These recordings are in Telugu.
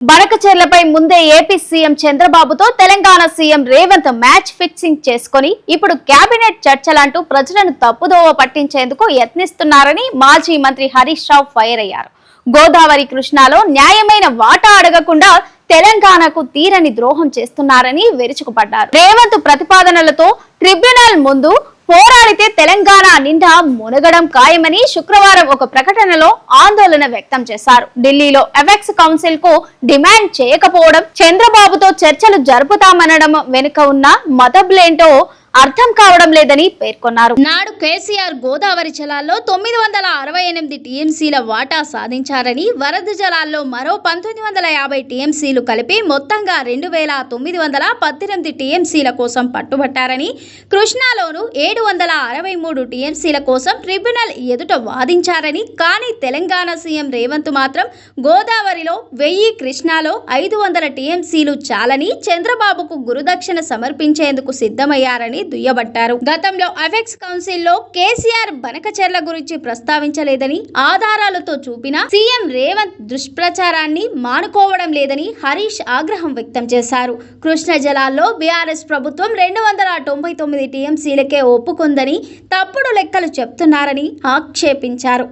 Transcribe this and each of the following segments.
బనకచెర్లపై ముందే ఏపీ సీఎం చంద్రబాబుతో Telangana CM Revanth match fixing చేసుకొని ఇప్పుడు కేబినెట్ చర్చలంటూ ప్రజలను తప్పుదోవ పట్టించేందుకు యత్నిస్తున్నారని మాజీ మంత్రి హరీష్ రావు ఫైర్ అయ్యారు. గోదావరి కృష్ణాలో న్యాయమైన వాటా అడగకుండా తెలంగాణకు తీరని ద్రోహం చేస్తున్నారని విరుచుకుపడ్డారు. రేవంత్ ప్రతిపాదనలతో ట్రిబ్యునల్ ముందు పోరాడితే తెలంగాణ నిండా మునగడం ఖాయమని శుక్రవారం ఒక ప్రకటనలో ఆందోళన వ్యక్తం చేశారు. ఢిల్లీలో ఎఫెక్స్ కౌన్సిల్కు డిమాండ్ చేయకపోవడం చంద్రబాబుతో చర్చలు జరుపుతామనడం వెనుక ఉన్న మతబ్లేంటో అర్థం కావడం లేదని పేర్కొన్నారు. నాడు కేసీఆర్ గోదావరి జలాల్లో తొమ్మిది వందల అరవై ఎనిమిది టీఎంసీల వాటా సాధించారని వరద జలాల్లో మరో పంతొమ్మిది వందల యాభై టీఎంసీలు కలిపి మొత్తంగా రెండు వేల తొమ్మిది వందల పద్దెనిమిది టీఎంసీల కోసం పట్టుబట్టారని కృష్ణాలోను ఏడు వందల అరవై మూడు టీఎంసీల కోసం ట్రిబ్యునల్ ఎదుట వాదించారని కానీ తెలంగాణ సీఎం రేవంత్ మాత్రం గోదావరిలో వెయ్యి కృష్ణాలో ఐదు వందల టీఎంసీలు చాలని చంద్రబాబుకు గురుదక్షిణ సమర్పించేందుకు సిద్ధమయ్యారని దుయ్యబట్టారు. గతంలో అఫెక్స్ కౌన్సిల్లో కేసీఆర్ బనకచర్ల గురించి ప్రస్తావించలేదని ఆధారాలతో చూపిన సీఎం రేవంత్ దుష్ప్రచారాన్ని మానుకోవడం లేదని హరీష్ ఆగ్రహం వ్యక్తం చేశారు. కృష్ణ జలాల్లో బీఆర్ఎస్ ప్రభుత్వం రెండు వందల తొంభై తొమ్మిది టీఎంసీలకే ఒప్పుకుందని తప్పుడు లెక్కలు చెప్తున్నారని ఆక్షేపించారు.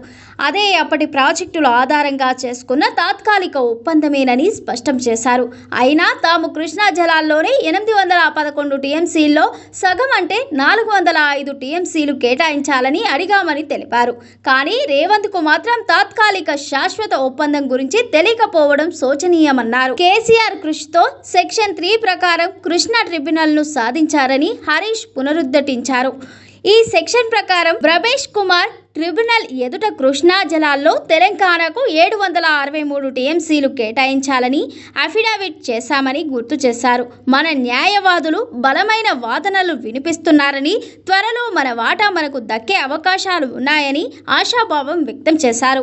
అదే అప్పటి ప్రాజెక్టుల ఆధారంగా చేసుకున్న తాత్కాలిక ఒప్పందమేనని స్పష్టం చేశారు. అయినా తాము కృష్ణా జలాల్లోనే ఎనిమిది వందల పదకొండు టీఎంసీల్లో సగం అంటే నాలుగు వందల ఐదు టీఎంసీలు కేటాయించాలని అడిగామని తెలిపారు. కానీ రేవంత్కు మాత్రం తాత్కాలిక శాశ్వత ఒప్పందం గురించి తెలియకపోవడం శోచనీయమన్నారు. కేసీఆర్ కృషితో సెక్షన్ త్రీ ప్రకారం కృష్ణా ట్రిబ్యునల్ను సాధించారని హరీష్ పునరుద్ధరించారు. ఈ సెక్షన్ ప్రకారం రమేష్ కుమార్ ట్రిబ్యునల్ ఎదుట కృష్ణా జలాల్లో తెలంగాణకు ఏడు వందల అరవై మూడు టీఎంసీలు కేటాయించాలని అఫిడవిట్ చేశామని గుర్తు చేశారు. మన న్యాయవాదులు బలమైన వాదనలు వినిపిస్తున్నారని త్వరలో మన వాటా మనకు దక్కే అవకాశాలు ఉన్నాయని ఆశాభావం వ్యక్తం చేశారు.